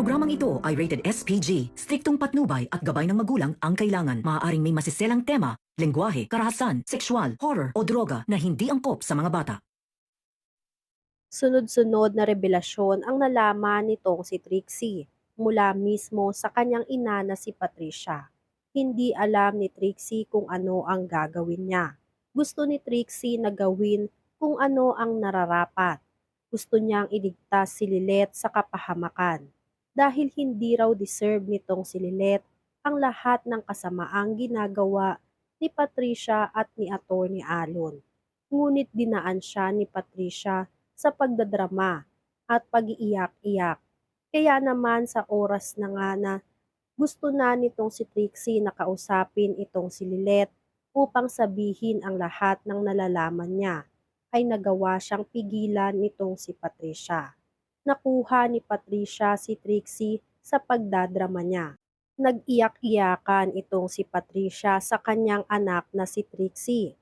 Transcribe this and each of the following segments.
programang ito ay rated SPG. Striktong patnubay at gabay ng magulang ang kailangan. Maaaring may masiselang tema, lengguwahe, karahasan, sexual, horror o droga na hindi angkop sa mga bata. Sunod-sunod na revelasyon ang nalaman nitong si Trixie mula mismo sa kanyang ina na si Patricia. Hindi alam ni Trixie kung ano ang gagawin niya. Gusto ni Trixie na gawin kung ano ang nararapat. Gusto niyang iligtas si Lilet sa kapahamakan. Dahil hindi raw deserve nitong si Lilet ang lahat ng kasamaang ginagawa ni Patricia at ni Attorney Alon. Ngunit dinaan siya ni Patricia sa pagdadrama at pag-iiyak-iyak. Kaya naman sa oras na nga na gusto na nitong si Trixie na kausapin itong si Lilet upang sabihin ang lahat ng nalalaman niya, ay nagawa siyang pigilan nitong si Patricia. Nakuha ni Patricia si Trixie sa pagdadrama niya. Nag-iyak-iyakan itong si Patricia sa kanyang anak na si Trixie.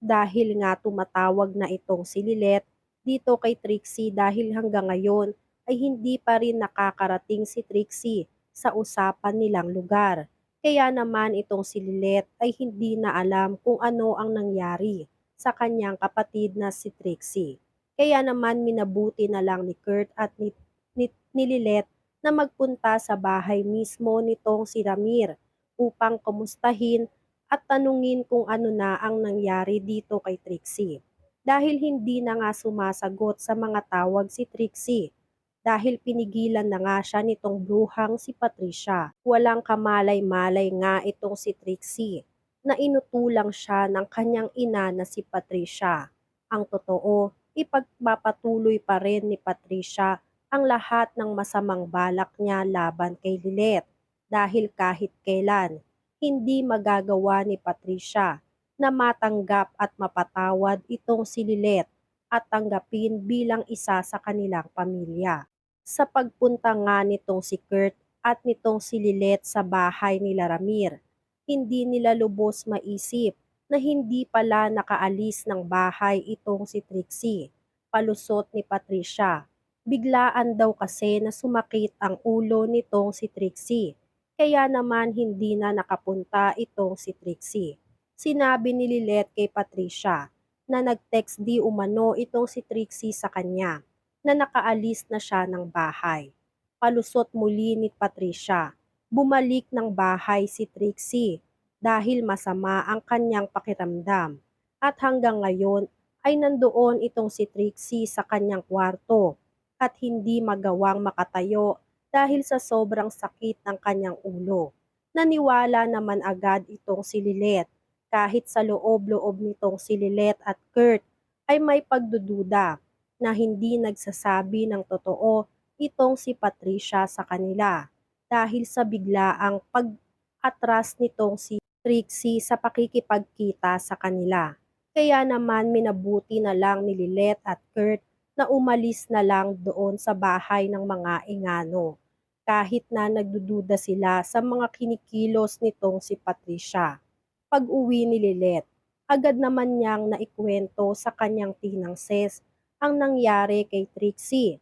Dahil nga tumatawag na itong si Lilet dito kay Trixie dahil hanggang ngayon ay hindi pa rin nakakarating si Trixie sa usapan nilang lugar. Kaya naman itong si Lilet ay hindi na alam kung ano ang nangyari sa kanyang kapatid na si Trixie. Kaya naman minabuti na lang ni Kurt at ni, ni, ni Lilet na magpunta sa bahay mismo nitong si Ramir upang kumustahin at tanungin kung ano na ang nangyari dito kay Trixie. Dahil hindi na nga sumasagot sa mga tawag si Trixie dahil pinigilan na nga siya nitong bruhang si Patricia. Walang kamalay-malay nga itong si Trixie na inutulang siya ng kanyang ina na si Patricia. Ang totoo, ipagpapatuloy pa rin ni Patricia ang lahat ng masamang balak niya laban kay Lilet dahil kahit kailan, hindi magagawa ni Patricia na matanggap at mapatawad itong si Lilet at tanggapin bilang isa sa kanilang pamilya. Sa pagpunta nga nitong si Kurt at nitong si Lilet sa bahay nila Ramir, hindi nila lubos maisip na hindi pala nakaalis ng bahay itong si Trixie, palusot ni Patricia. Biglaan daw kasi na sumakit ang ulo nitong si Trixie, kaya naman hindi na nakapunta itong si Trixie. Sinabi ni Lilet kay Patricia na nag-text di umano itong si Trixie sa kanya na nakaalis na siya ng bahay. Palusot muli ni Patricia. Bumalik ng bahay si Trixie dahil masama ang kanyang pakiramdam. At hanggang ngayon ay nandoon itong si Trixie sa kanyang kwarto at hindi magawang makatayo dahil sa sobrang sakit ng kanyang ulo. Naniwala naman agad itong si Lilet kahit sa loob-loob nitong si Lilet at Kurt ay may pagdududa na hindi nagsasabi ng totoo itong si Patricia sa kanila dahil sa biglaang pag-atras nitong si Trixie sa pakikipagkita sa kanila. Kaya naman minabuti na lang ni Lilet at Kurt na umalis na lang doon sa bahay ng mga ingano kahit na nagdududa sila sa mga kinikilos nitong si Patricia. Pag uwi ni Lilet, agad naman niyang naikwento sa kanyang tinang ses ang nangyari kay Trixie.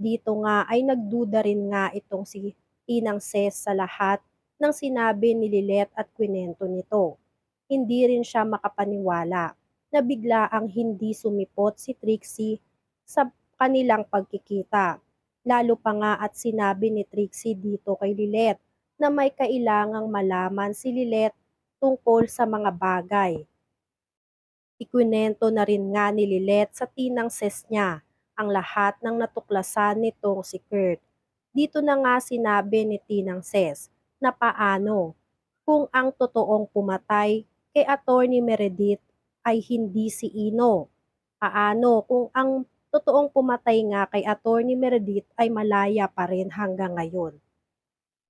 Dito nga ay nagduda rin nga itong si Tinang Ses sa lahat ng sinabi ni Lilet at kwinento nito. Hindi rin siya makapaniwala na bigla ang hindi sumipot si Trixie sa kanilang pagkikita. Lalo pa nga at sinabi ni Trixie dito kay Lilet na may kailangang malaman si Lilet tungkol sa mga bagay. Ikwinento na rin nga ni Lilet sa tinang ses niya ang lahat ng natuklasan nitong si Kurt. Dito na nga sinabi ni Tinang Ses na paano kung ang totoong pumatay kay Attorney Meredith ay hindi si Ino. Paano kung ang totoong pumatay nga kay Attorney Meredith ay malaya pa rin hanggang ngayon.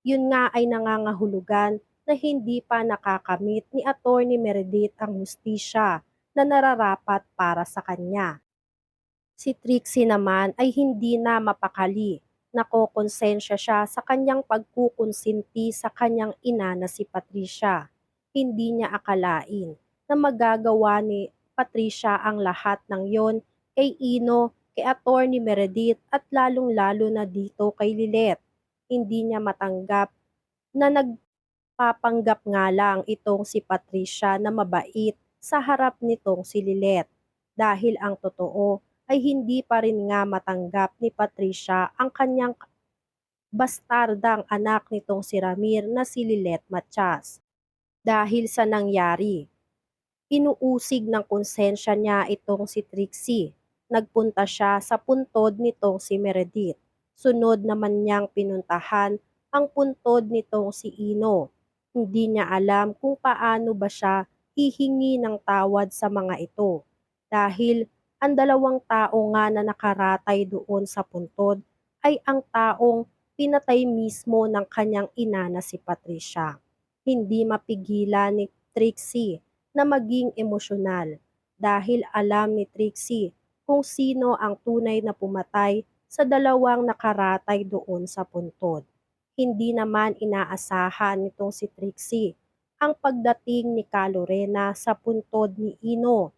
Yun nga ay nangangahulugan na hindi pa nakakamit ni Attorney Meredith ang hustisya na nararapat para sa kanya. Si Trixie naman ay hindi na mapakali. Nakokonsensya siya sa kanyang pagkukonsinti sa kanyang ina na si Patricia. Hindi niya akalain na magagawa ni Patricia ang lahat ng yon kay Ino, kay Attorney Meredith at lalong-lalo na dito kay Lilet. Hindi niya matanggap na nagpapanggap nga lang itong si Patricia na mabait sa harap nitong si Lilet dahil ang totoo ay hindi pa rin nga matanggap ni Patricia ang kanyang bastardang anak nitong si Ramir na si Lilet Matias. Dahil sa nangyari, inuusig ng konsensya niya itong si Trixie. Nagpunta siya sa puntod nitong si Meredith. Sunod naman niyang pinuntahan ang puntod nitong si Ino. Hindi niya alam kung paano ba siya hihingi ng tawad sa mga ito. Dahil ang dalawang tao nga na nakaratay doon sa puntod ay ang taong pinatay mismo ng kanyang ina na si Patricia. Hindi mapigilan ni Trixie na maging emosyonal dahil alam ni Trixie kung sino ang tunay na pumatay sa dalawang nakaratay doon sa puntod. Hindi naman inaasahan nitong si Trixie ang pagdating ni Calorena sa puntod ni Ino.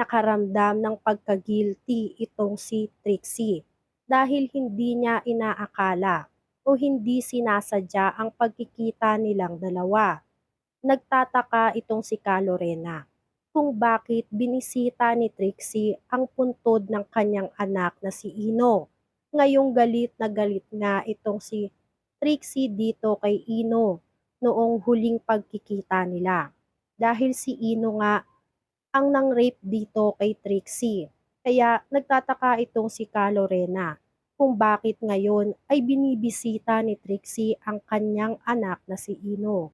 Nakaramdam ng pagka-guilty itong si Trixie dahil hindi niya inaakala o hindi sinasadya ang pagkikita nilang dalawa. Nagtataka itong si Calorena kung bakit binisita ni Trixie ang puntod ng kanyang anak na si Ino. Ngayong galit na galit nga itong si Trixie dito kay Ino noong huling pagkikita nila. Dahil si Ino nga ang nang-rape dito kay Trixie. Kaya nagtataka itong si Calorena kung bakit ngayon ay binibisita ni Trixie ang kanyang anak na si Ino.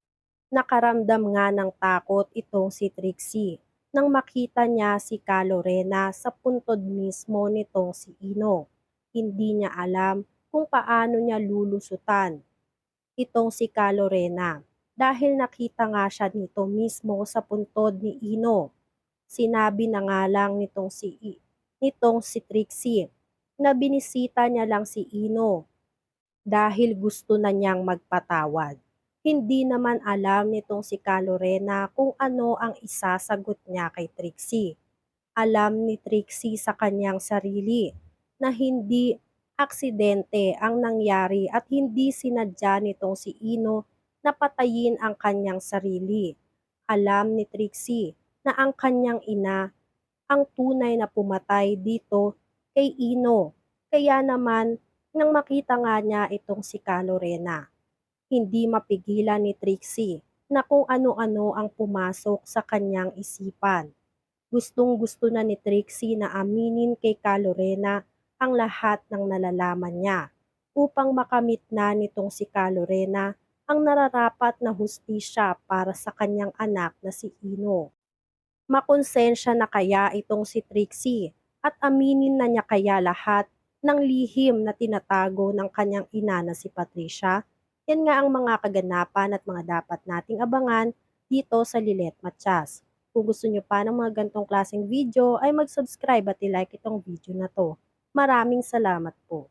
Nakaramdam nga ng takot itong si Trixie nang makita niya si Calorena sa puntod mismo nitong si Ino. Hindi niya alam kung paano niya lulusutan itong si Calorena dahil nakita nga siya nito mismo sa puntod ni Ino. Sinabi na nga lang nitong si, nitong si Trixie na binisita niya lang si Ino dahil gusto na niyang magpatawad. Hindi naman alam nitong si Calorena kung ano ang isasagot niya kay Trixie. Alam ni Trixie sa kanyang sarili na hindi aksidente ang nangyari at hindi sinadya nitong si Ino na patayin ang kanyang sarili. Alam ni Trixie na ang kanyang ina ang tunay na pumatay dito kay Ino. Kaya naman, nang makita nga niya itong si Calorena, hindi mapigilan ni Trixie na kung ano-ano ang pumasok sa kanyang isipan. Gustong gusto na ni Trixie na aminin kay Calorena ang lahat ng nalalaman niya upang makamit na nitong si Calorena ang nararapat na hustisya para sa kanyang anak na si Ino. Makonsensya na kaya itong si Trixie at aminin na niya kaya lahat ng lihim na tinatago ng kanyang ina na si Patricia yan nga ang mga kaganapan at mga dapat nating abangan dito sa Lilet Matias. Kung gusto nyo pa ng mga gantong klaseng video ay mag-subscribe at i-like itong video na to. Maraming salamat po.